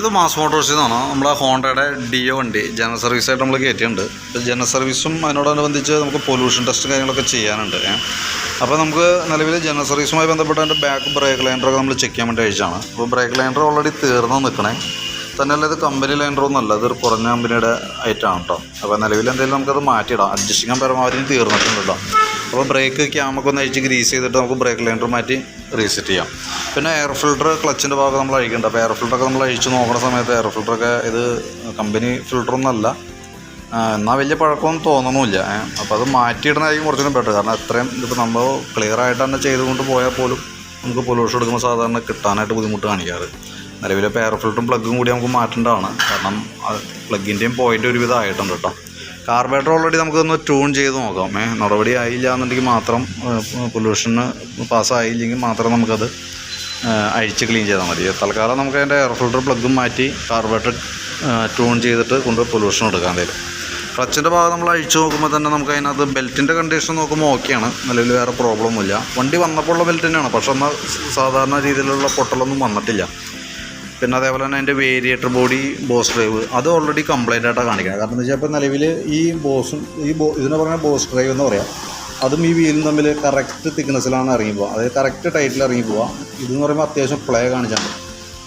ഇത് മാസ് മോട്ടോഴ്സിൽ നിന്നാണ് നമ്മുടെ ഹോണ്ടയുടെ ഡിയോ വണ്ടി ജനറൽ സർവീസായിട്ട് നമ്മൾ കയറ്റിയിട്ടുണ്ട് ജനറൽ സർവീസും അതിനോടനുബന്ധിച്ച് നമുക്ക് പൊല്യൂഷൻ ടെസ്റ്റും കാര്യങ്ങളൊക്കെ ചെയ്യാനുണ്ട് അപ്പോൾ നമുക്ക് നിലവിൽ ജനറൽ സർവീസുമായി ബന്ധപ്പെട്ട് അതിന്റെ ബാക്ക് ബ്രേക്ക് ലൈൻഡറൊക്കെ നമ്മൾ ചെക്ക് ചെയ്യാൻ വേണ്ടി അയച്ചാണ് അപ്പോൾ ബ്രേക്ക് ലൈൻഡർ ഓൾറെഡി തീർന്നു നിൽക്കണേ തന്നെയല്ല ഇത് കമ്പനി ലൈൻഡറൊന്നും അല്ല ഇതൊരു കുറഞ്ഞ കമ്പനിയുടെ ഐറ്റമാണ് കേട്ടോ അപ്പോൾ നിലവിൽ എന്തെങ്കിലും നമുക്കത് മാറ്റിയിടാം. അഡ്ജസ്റ്റിംഗ് പരമാവധി തീർന്നിട്ടുണ്ട് കേട്ടോ അപ്പോൾ ബ്രേക്ക് ക്യാമൊക്കെ ഒന്ന് അഴിച്ച് ഗ്രീസ് ചെയ്തിട്ട് നമുക്ക് ബ്രേക്ക് ലൈൻഡർ മാറ്റി റീസെറ്റ് ചെയ്യാം. പിന്നെ എയർ ഫിൽട്ടർ ക്ലച്ചിന്റെ ഭാഗം നമ്മൾ അഴിക്കുന്നുണ്ട് അപ്പോൾ എയർ ഫിൽട്ടറൊക്കെ നമ്മൾ അഴിച്ച് നോക്കുന്ന സമയത്ത് എയർ ഫിൽട്ടറൊക്കെ ഇത് കമ്പനി ഫിൽട്ടറൊന്നുമല്ല എന്നാൽ വലിയ പഴക്കമൊന്നും തോന്നണമില്ല. അപ്പോൾ അത് മാറ്റിയിടുന്നതായിരിക്കും കുറച്ചുകൂടി ബെറ്റർ കാരണം അത്രയും ഇതിപ്പോൾ നമ്മൾ ക്ലിയർ ആയിട്ട് തന്നെ ചെയ്തുകൊണ്ട് പോയാൽ പോലും നമുക്ക് പൊല്യൂഷൻ എടുക്കുമ്പോൾ സാധാരണ കിട്ടാനായിട്ട് ബുദ്ധിമുട്ട് കാണിക്കാറ്. നിലവിലെ എയർ ഫിൽറ്ററും പ്ലഗും കൂടി നമുക്ക് മാറ്റേണ്ടതാണ്. കാരണം പ്ലഗിന്റെയും പോയിന്റ് ഒരുവിധം ആയിട്ടുണ്ട് കേട്ടോ. കാർബേറ്റർ ഓൾറെഡി നമുക്കൊന്ന് ട്യൂൺ ചെയ്ത് നോക്കാം. ഏഹ് നടപടി ആയില്ല എന്നുണ്ടെങ്കിൽ മാത്രം പൊല്യൂഷന് പാസ്സായില്ലെങ്കിൽ മാത്രം നമുക്കത് അഴിച്ച് ക്ലീൻ ചെയ്താൽ മതി. തൽക്കാലം നമുക്ക് അതിന്റെ എയർ ഫിൽട്ടർ പ്ലഗും മാറ്റി കാർബറേറ്റർ ട്യൂൺ ചെയ്തിട്ട് കൊണ്ട് പൊല്യൂഷൻ എടുക്കാൻ തരും ക്ലച്ചിന്റെ ഭാഗം നമ്മൾ അഴിച്ചു നോക്കുമ്പോൾ തന്നെ നമുക്ക് അതിനകത്ത് ബെൽറ്റിന്റെ കണ്ടീഷൻ നോക്കുമ്പോൾ ഓക്കെയാണ് നിലവിൽ വേറെ പ്രോബ്ലം ഒന്നുമില്ല. വണ്ടി വന്നപ്പോൾ ഉള്ള ബെൽറ്റ് തന്നെയാണ്. പക്ഷെ എന്നാൽ സാധാരണ രീതിയിലുള്ള പൊട്ടലൊന്നും വന്നിട്ടില്ല. പിന്നെ അതേപോലെ തന്നെ അതിന്റെ വേരിയേറ്റർ ബോഡി ബോസ് ഡ്രൈവ് അത് ഓൾറെഡി കംപ്ലൈന്റ് ആയിട്ടാണ് കാണിക്കുന്നത് കാരണം എന്താ വെച്ചാൽ ഇപ്പോൾ നിലവിൽ ഈ ബോസും ഈ ബോ ഇതിനെ പറഞ്ഞാൽ ബോസ് ഡ്രൈവ് എന്ന് പറയാം. അതും ഈ വീലും തമ്മിൽ കറക്റ്റ് തിക്നെസ്സിലാണ് ഇറങ്ങി പോവുക അതായത് കറക്റ്റ് ടൈറ്റിൽ ഇറങ്ങി പോവുക ഇതെന്ന് പറയുമ്പോൾ അത്യാവശ്യം പ്ലേ കാണിച്ചിട്ടുണ്ട്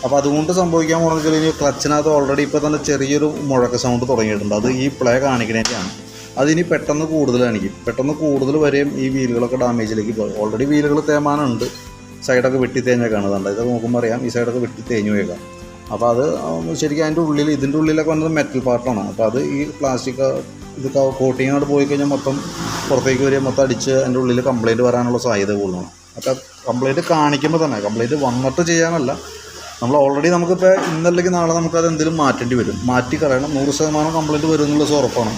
അപ്പോൾ അതുകൊണ്ട് സംഭവിക്കാൻ പോകുന്നത് വെച്ചാൽ ഇനി ക്ലച്ചിനകത്ത് ഓൾറെഡി ഇപ്പോൾ തന്നെ ചെറിയൊരു മുഴക്ക സൗണ്ട് തുടങ്ങിയിട്ടുണ്ട്. അത് ഈ പ്ലേ കാണിക്കുന്നതിന്റെയാണ് അതിനി പെട്ടെന്ന് കൂടുതൽ കാണിക്കും പെട്ടെന്ന് കൂടുതൽ വരെയും ഈ വീലുകളൊക്കെ ഡാമേജിലേക്ക് പോകും ഓൾറെഡി വീലുകൾ തേമാനുണ്ട് സൈഡൊക്കെ വെട്ടി തേഞ്ഞൊക്കെ കാണുന്നുണ്ട് ഇതൊക്കെ നോക്കുമ്പോൾ അറിയാം. ഈ സൈഡൊക്കെ വെട്ടി തേഞ്ഞു പോയേക്കാം. അപ്പോൾ അത് ശരിക്കും അതിന്റെ ഉള്ളിൽ ഇതിന്റെ ഉള്ളിലൊക്കെ വന്നത് മെറ്റൽ പാർട്ടാണ് അപ്പോൾ അത് ഈ പ്ലാസ്റ്റിക് ഇത് കോട്ടിങ്ങോട് പോയി കഴിഞ്ഞാൽ മൊത്തം പുറത്തേക്ക് വരിക മൊത്തം അടിച്ച് അതിന്റെ ഉള്ളിൽ കംപ്ലയിന്റ് വരാനുള്ള സാധ്യത കൂടുതലാണ്. അപ്പോൾ കംപ്ലയിന്റ് കാണിക്കുമ്പോൾ തന്നെ കംപ്ലയിന്റ് വന്നിട്ട് ചെയ്യാനല്ല. നമ്മൾ ഓൾറെഡി നമുക്കിപ്പോൾ ഇന്നല്ലെങ്കിൽ നാളെ നമുക്കത് എന്തെങ്കിലും മാറ്റേണ്ടി വരും. മാറ്റി കളയണം. നൂറ് ശതമാനം കംപ്ലയിന്റ് വരും എന്നുള്ളത് ഉറപ്പാണ്.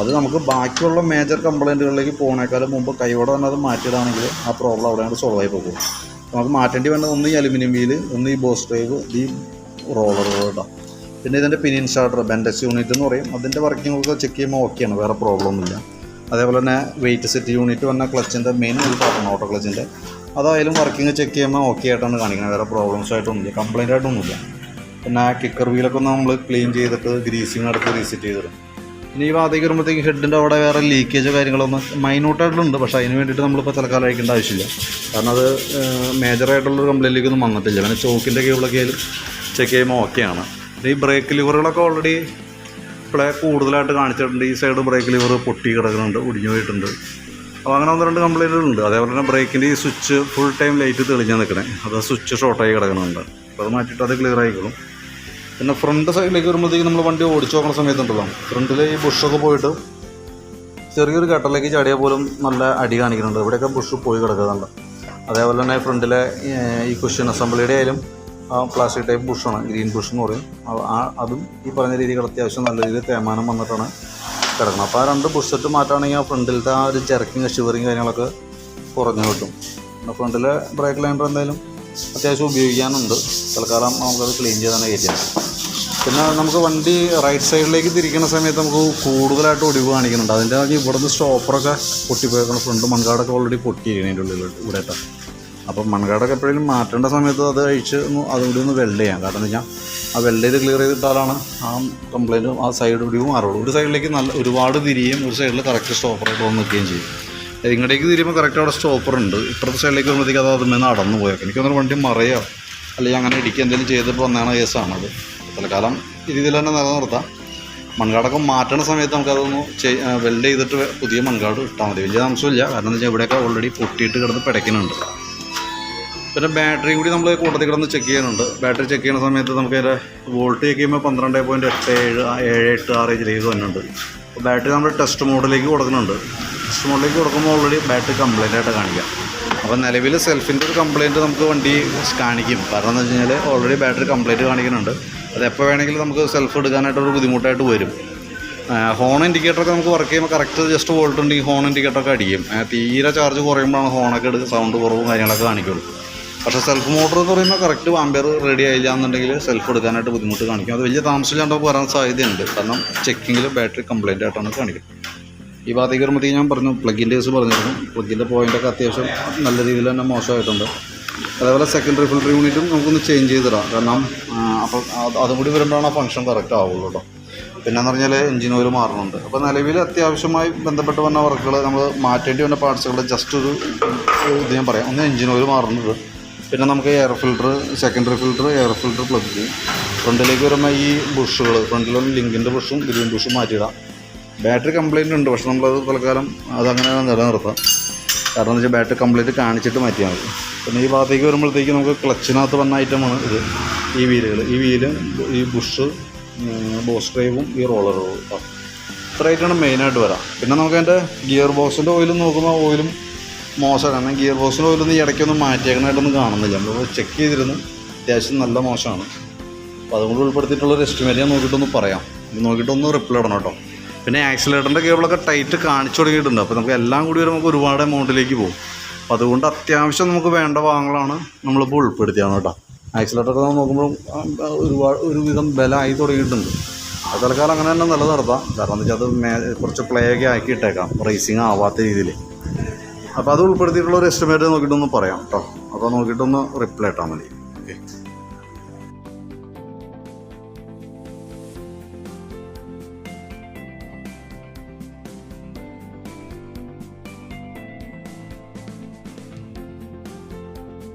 അത് നമുക്ക് ബാക്കിയുള്ള മേജർ കംപ്ലയിന്റുകളിലേക്ക് പോകുന്നേക്കാളും മുമ്പ് കൈയോടെ തന്നെ അത് മാറ്റിയതാണെങ്കിൽ ആ പ്രോബ്ലം അവിടെയാണ് സോൾവ് ആയി പോകും. നമുക്ക് മാറ്റേണ്ടി വേണ്ടത് ഒന്ന് ഈ അലുമിനിയം വീൽ ഒന്ന് ഈ ബോസ് ഡ്രൈവ് ഈ റോളറുകൾ കേട്ടോ പിന്നെ ഇതിന്റെ പിനിയൻ സ്റ്റാർട്ടർ ബെൻഡസ് യൂണിറ്റ് എന്ന് പറയും. അതിന്റെ വർക്കിംഗ് ഒക്കെ ചെക്ക് ചെയ്യുമ്പോൾ ഓക്കെയാണ് വേറെ പ്രോബ്ലം ഒന്നുമില്ല. അതേപോലെ തന്നെ വെയിറ്റ് സെറ്റ് യൂണിറ്റ് വന്ന ക്ലച്ചിന്റെ മെയിൻ ഒരു പാർട്ടാണ് ഓട്ടോ ക്ലച്ചിന്റെ അതായാലും വർക്കിംഗ് ചെക്ക് ചെയ്യുമ്പോൾ ഓക്കെ ആയിട്ടാണ് കാണിക്കുന്നത്. വേറെ പ്രോബ്ലംസ് ആയിട്ടൊന്നുമില്ല. കംപ്ലൈന്റ് ആയിട്ടൊന്നുമില്ല. പിന്നെ കിക്കർ വീലൊക്കെ ഒന്ന് നമ്മൾ ക്ലീൻ ചെയ്തിട്ട് ഗ്രീസിങ് അടുത്ത് റീസെറ്റ് ചെയ്തിടും. ഇനി ഈ ഭാഗത്തേക്ക് വരുമ്പോഴത്തേക്ക് ഹെഡിന്റെ അവിടെ വേറെ ലീക്കേജ് കാര്യങ്ങളൊന്നും മൈന്യൂട്ടായിട്ടുണ്ട് പക്ഷേ അതിന് വേണ്ടിയിട്ട് നമ്മളിപ്പോൾ തൽക്കാലം അയക്കേണ്ട ആവശ്യമില്ല. കാരണം അത് മേജറായിട്ടുള്ളൊരു കംപ്ലൈന്റിലേക്കൊന്നും വന്നിട്ടില്ല. പിന്നെ ചോക്കിന്റെ കേബിളൊക്കെ ആയാലും ചെക്ക് ചെയ്യുമ്പോൾ ഓക്കെയാണ് ഈ ബ്രേക്ക് ലിവറുകളൊക്കെ ഓൾറെഡി പ്ലേ കൂടുതലായിട്ട് കാണിച്ചിട്ടുണ്ട്. ഈ സൈഡ് ബ്രേക്ക് ലിവർ പൊട്ടി കിടക്കുന്നുണ്ട് ഒടിഞ്ഞു പോയിട്ടുണ്ട്. അപ്പോൾ അങ്ങനെ ഒന്ന് രണ്ട് കംപ്ലൈന്റുകളുണ്ട് അതേപോലെ തന്നെ ബ്രേക്കിന്റെ ഈ സ്വിച്ച് ഫുൾ ടൈം ലൈറ്റ് തെളിഞ്ഞാൽ നിൽക്കണേ അത് സ്വിച്ച് ഷോർട്ടായി കിടക്കുന്നുണ്ട്. അപ്പോൾ അത് മാറ്റിയിട്ട് അത് ക്ലിയർ ആയിക്കോളും. പിന്നെ ഫ്രണ്ട് സൈഡിലേക്ക് വരുമ്പോഴത്തേക്ക് നമ്മൾ വണ്ടി ഓടിച്ചു നോക്കുന്ന സമയത്തുണ്ടല്ലോ. ഫ്രണ്ടിൽ ഈ ബുഷൊക്കെ പോയിട്ട് ചെറിയൊരു കട്ടലേക്ക് ചാടിയാൽ പോലും നല്ല അടി കാണിക്കുന്നുണ്ട്. ഇവിടെയൊക്കെ ബുഷ് പോയി കിടക്കുന്നുണ്ട്. അതേപോലെ തന്നെ ഫ്രണ്ടിലെ ഈ കുഷ്യൻ അസംബ്ലിയുടെ ആയാലും പ്ലാസ്റ്റിക് ടൈപ്പ് ബുഷാണ് ഗ്രീൻ ബുഷ് എന്ന് പറയും. ആ- അതും ഈ പറഞ്ഞ രീതിയിൽ അത്യാവശ്യം നല്ല രീതിയിൽ തേമാനം വന്നിട്ടാണ് കിടക്കുന്നത്. അപ്പോൾ ആ രണ്ട് ബുഷ് സെറ്റ് മാറ്റുകയാണെങ്കിൽ ആ ഫ്രണ്ടിലത്തെ ആ ഒരു ജെറക്കിങ് ഷിവറിങ് കാര്യങ്ങളൊക്കെ കുറഞ്ഞു കിട്ടും. പിന്നെ ഫ്രണ്ടിലെ ബ്രേക്ക് ലൈൻഡർ എന്തായാലും അത്യാവശ്യം ഉപയോഗിക്കാനുണ്ട്. തൽക്കാലം നമുക്കത് ക്ലീൻ ചെയ്താണ് കയറ്റിയത് പിന്നെ നമുക്ക് വണ്ടി റൈറ്റ് സൈഡിലേക്ക് തിരിക്കുന്ന സമയത്ത് നമുക്ക് കൂടുതലായിട്ട് ഒടിവ് കാണിക്കുന്നുണ്ട്. അതിന്റെ ഇവിടുന്ന് സ്റ്റോപ്പറൊക്കെ പൊട്ടിപ്പോയേക്കണം. ഫ്രണ്ട് മൺകാടൊക്കെ ഓൾറെഡി പൊട്ടിയിരിക്കണം അതിന്റെ ഉള്ളിൽ ഇവിടെ അപ്പം മൺകാടൊക്കെ എപ്പോഴും മാറ്റേണ്ട സമയത്ത് അത് അഴിച്ച് ഒന്ന് അതുകൂടി ഒന്ന് വെൽഡ് ചെയ്യാം. കാരണം എന്താ വെച്ചാൽ ആ വെൽഡ് ചെയ്ത് ക്ലിയർ ചെയ്തിട്ടാലാണ് ആ കംപ്ലൈന്റും ആ സൈഡ് കൂടി മാറുള്ളൂ. ഒരു സൈഡിലേക്ക് നല്ല ഒരുപാട് തിരിയും ഒരു സൈഡിൽ കറക്റ്റ് സ്റ്റോപ്പറായിട്ട് വന്ന് നിൽക്കുകയും ചെയ്യും. ഇങ്ങോട്ടേക്ക് തിരിയുമ്പോൾ കറക്റ്റ് അവിടെ സ്റ്റോപ്പറുണ്ട് ഇപ്പുറത്തെ സൈഡിലേക്ക് വരുമ്പോഴത്തേക്ക് അത് അതിന്മേൽ നടന്നു പോയേക്കാം. എനിക്ക് തോന്നുന്നു വണ്ടി മറയോ അല്ലെങ്കിൽ അങ്ങനെ ഇടിക്കുക എന്തെങ്കിലും ചെയ്തിട്ട് വന്നതാണ് കേസാണത് തൽക്കാലം ഈ രീതിയിൽ തന്നെ നിലനിർത്താം. മൺകാടൊക്കെ മാറ്റണ സമയത്ത് നമുക്കതൊന്ന് വെൽഡ് ചെയ്തിട്ട് പുതിയ മൺകാട് ഇട്ടാൽ മതി. വലിയ താമസമില്ല. കാരണം എന്താ വെച്ചാൽ ഇവിടെയൊക്കെ ഓൾറെഡി പൊട്ടിയിട്ട് കിടന്ന് പിടയ്ക്കുന്നുണ്ട്. പിന്നെ ബാറ്ററിയും കൂടി നമ്മൾ കൂട്ടത്തിൽ കിടന്ന് ചെക്ക് ചെയ്യുന്നുണ്ട്. ബാറ്ററി ചെക്ക് ചെയ്യുന്ന സമയത്ത് നമുക്ക് അതിന്റെ വോൾട്ട് ചെക്ക് ചെയ്യുമ്പോൾ പന്ത്രണ്ട് പോയിന്റ് എട്ട് ഏഴ് ഏഴ് എട്ട് ആറ് ഇതിലേക്ക് വന്നിട്ടുണ്ട്. അപ്പോൾ ബാറ്ററി നമ്മൾ ടെസ്റ്റ് മോഡിലേക്ക് കൊടുക്കുന്നുണ്ട്. ടെസ്റ്റ് മോഡിലേക്ക് കൊടുക്കുമ്പോൾ ഓൾറെഡി ബാറ്ററി കംപ്ലൈന്റ് ആയിട്ട് കാണിക്കാം. അപ്പോൾ നിലവിൽ സെൽഫിന്റെ ഒരു കംപ്ലൈന്റ് നമുക്ക് വണ്ടി കാണിക്കും. കാരണം എന്ന് വെച്ച് കഴിഞ്ഞാൽ ഓൾറെഡി ബാറ്ററി കംപ്ലൈന്റ് കാണിക്കുന്നുണ്ട്. അത് എപ്പോൾ വേണമെങ്കിലും നമുക്ക് സെൽഫ് എടുക്കാനായിട്ടൊരു ബുദ്ധിമുട്ടായിട്ട് വരും. ഹോൺ ഇൻഡിക്കേറ്ററൊക്കെ നമുക്ക് വർക്ക് ചെയ്യുമ്പോൾ കറക്റ്റ് ജസ്റ്റ് വോൾട്ട് ഉണ്ടെങ്കിൽ ഹോൺ ഇൻഡിക്കേറ്ററൊക്കെ അടിക്കും. ആ, തീരെ ചാർജ് കുറയുമ്പോഴാണ് ഹോണൊക്കെ എടുക്കുക സൗണ്ട് കുറവും കാര്യങ്ങളൊക്കെ കാണിക്കുള്ളൂ. പക്ഷേ സെൽഫ് മോട്ടർ എന്ന് പറയുമ്പോൾ കറക്റ്റ് വാമ്പയർ റെഡി ആയില്ല എന്നുണ്ടെങ്കിൽ സെൽഫ് എടുക്കാനായിട്ട് ബുദ്ധിമുട്ട് കാണിക്കും. അത് വലിയ താമസമില്ലാണ്ട് വരാൻ സാധ്യതയുണ്ട്. കാരണം ചെക്കിങ്ങിൽ ബാറ്ററി കംപ്ലൈന്റ് ആയിട്ടാണ് കാണിക്കുന്നത്. ഈ ഭാഗത്തേക്ക് ഞാൻ പറഞ്ഞു പ്ലഗിന്റെ കേസ് പറഞ്ഞിരുന്നു. പ്ലഗിന്റെ പോയിന്റൊക്കെ അത്യാവശ്യം നല്ല രീതിയിൽ തന്നെ മോശമായിട്ടുണ്ട്. അതേപോലെ സെക്കൻഡറി ഫിൽറ്റർ യൂണിറ്റും നമുക്കൊന്ന് ചേഞ്ച് ചെയ്തിടാം കാരണം അപ്പം അപ്പോൾ അത് കൂടി വരുമ്പോഴാണ് ആ ഫംഗ്ഷൻ കറക്റ്റ് ആവുള്ളൂ കേട്ടോ പിന്നെന്ന് പറഞ്ഞാൽ എഞ്ചിൻ ഓയിൽ മാറുന്നുണ്ട് അപ്പോൾ നിലവിൽ അത്യാവശ്യമായി ബന്ധപ്പെട്ട് വന്ന വർക്കുകൾ നമ്മൾ മാറ്റേണ്ടി വന്ന പാർട്സുകൾ ജസ്റ്റ് ഒരു ഇത് ഞാൻ പറയാം. ഒന്ന് എഞ്ചിൻ ഓയിൽ മാറുന്നത് പിന്നെ നമുക്ക് air filter secondary filter air filter plug ഫ്രണ്ടിലേക്ക് വരുമ്പോൾ ഈ ബുഷുകൾ ഫ്രണ്ടിലും ലിങ്കിന്റെ ബുഷും ഗ്രീൻ ബുഷും മാറ്റിയിടാം. ബാറ്ററി കംപ്ലൈന്റ് ഉണ്ട് പക്ഷെ നമ്മളത് തൽക്കാലം അതങ്ങനെ നിലനിർത്താം. കാരണം എന്താ വെച്ചാൽ ബാറ്ററി കംപ്ലീറ്റ് കാണിച്ചിട്ട് മാറ്റിയാൽ മതി. പിന്നെ ഈ ഭാഗത്തേക്ക് വരുമ്പോഴത്തേക്ക് നമുക്ക് ക്ലച്ചിനകത്ത് വന്ന ഐറ്റമാണ് ഇത്. ഈ വീലുകൾ ഈ വീൽ ഈ ബുഷ് ബോസ് ഡ്രൈവും ഈ റോളറും ഇത്രയായിട്ടാണ് മെയിനായിട്ട് വരാം. പിന്നെ നമുക്ക് അതിന്റെ ഗിയർ ബോക്സിന്റെ ഓയിലും നോക്കുമ്പോൾ ഓയിലും മോശമാണ്. കാരണം ഗിയർ ബോക്സിന് പോലും ഈ ഇടയ്ക്കൊന്നും മാറ്റിയേക്കണായിട്ടൊന്നും കാണുന്നില്ല. നമ്മൾ ചെക്ക് ചെയ്തിരുന്നു. അത്യാവശ്യം നല്ല മോശമാണ്. അപ്പോൾ അതുകൊണ്ട് ഉൾപ്പെടുത്തിയിട്ടുള്ളൊരു എസ്റ്റിമേറ്റ് ഞാൻ നോക്കിയിട്ടൊന്ന് പറയാം. നോക്കിയിട്ടൊന്ന് റിപ്ലൈ ഇടണം കേട്ടോ. പിന്നെ ആക്സിലേറ്ററിന്റെ കേബിളൊക്കെ ടൈറ്റ് കാണിച്ചു തുടങ്ങിയിട്ടുണ്ട്. അപ്പോൾ നമുക്ക് എല്ലാം കൂടി നമുക്ക് ഒരുപാട് എമൗണ്ടിലേക്ക് പോകും. അപ്പോൾ അതുകൊണ്ട് അത്യാവശ്യം നമുക്ക് വേണ്ട ഭാഗങ്ങളാണ് നമ്മളിപ്പോൾ ഉൾപ്പെടുത്തിയാണ് കേട്ടോ. ആക്സിലേറ്ററൊക്കെ നമ്മൾ നോക്കുമ്പോൾ ഒരുപാട് ഒരുവിധം ബലമായി തുടങ്ങിയിട്ടുണ്ട്. അത് തൽക്കാലം അങ്ങനെ തന്നെ നല്ല നടത്താം കാരണം എന്താ വെച്ചാൽ അത് കുറച്ച് പ്ലേ ഒക്കെ ആക്കി ഇട്ടേക്കാം റേസിങ് ആവാത്ത രീതിയിൽ. അപ്പോൾ അത് ഉൾപ്പെടുത്തിയിട്ടുള്ള ഒരു എസ്റ്റിമേറ്റ് നോക്കിയിട്ടൊന്ന് പറയാം കേട്ടോ അപ്പോൾ നോക്കിയിട്ടൊന്ന് റിപ്ലൈ ഇട്ടാൽ മതി.